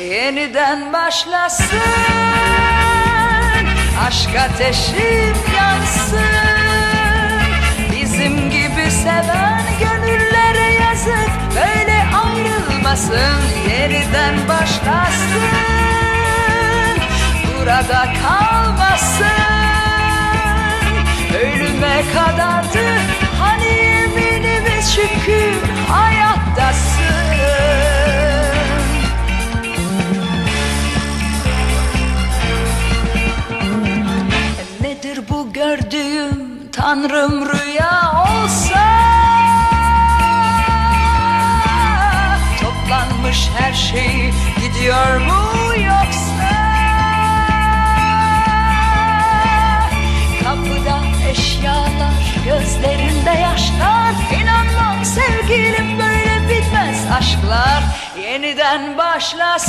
Yeniden başlasın Aşk ateşim yansın. Bizim gibi seven gönüllere yazık Böyle ayrılmasın Yeniden başlasın. Burada kalmasın Ölüme kadardı gördüğüm Tanrım rüya olsa Toplanmış her şey gidiyor mu yoksa? Kapıda eşyalar gözlerinde yaşlar İnanmam sevgilim böyle bitmez aşklar Yeniden başlasın